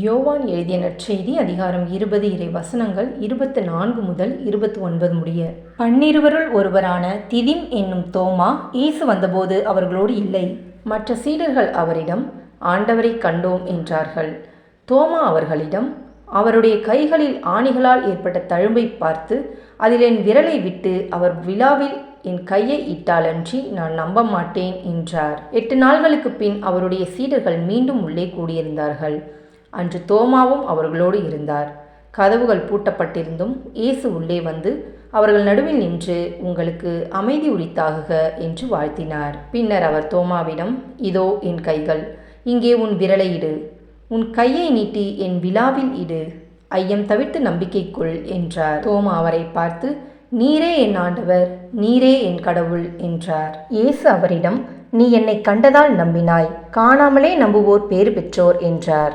யோவான் எழுதிய நற்செய்தி அதிகாரம் இருபது இறை வசனங்கள் இருபத்து நான்கு முதல் இருபத்தி ஒன்பது முடிய. பன்னிருவருள் ஒருவரான திதிம் என்னும் தோமா இயேசு வந்தபோது அவர்களோடு இல்லை. மற்ற சீடர்கள் அவரிடம் ஆண்டவரை கண்டோம் என்றார்கள். தோமா அவர்களிடம் அவருடைய கைகளில் ஆணிகளால் ஏற்பட்ட தழும்பை பார்த்து அதில் என் விரலை விட்டு அவர் விழாவில் என் கையை இட்டாலன்றி நான் நம்ப மாட்டேன் என்றார். எட்டு நாள்களுக்கு பின் அவருடைய சீடர்கள் மீண்டும் உள்ளே கூடியிருந்தார்கள். அன்று தோமாவும் அவர்களோடு இருந்தார். கதவுகள் பூட்டப்பட்டிருந்தும் இயேசு உள்ளே வந்து அவர்கள் நடுவில் நின்று உங்களுக்கு அமைதி உரித்தாகுக என்று வாழ்த்தினார். பின்னர் அவர் தோமாவிடம் இதோ என் கைகள் இங்கே உன் விரலை இடு. உன் கையை நீட்டி என் விழாவில் இடு. ஐயம் தவிர்த்து நம்பிக்கை கொள் என்றார். தோமா அவரை பார்த்து நீரே என் ஆண்டவர் நீரே என் கடவுள் என்றார். இயேசு அவரிடம் நீ என்னை கண்டதால் நம்பினாய் காணாமலே நம்புவோர் பேறு பெற்றோர் என்றார்.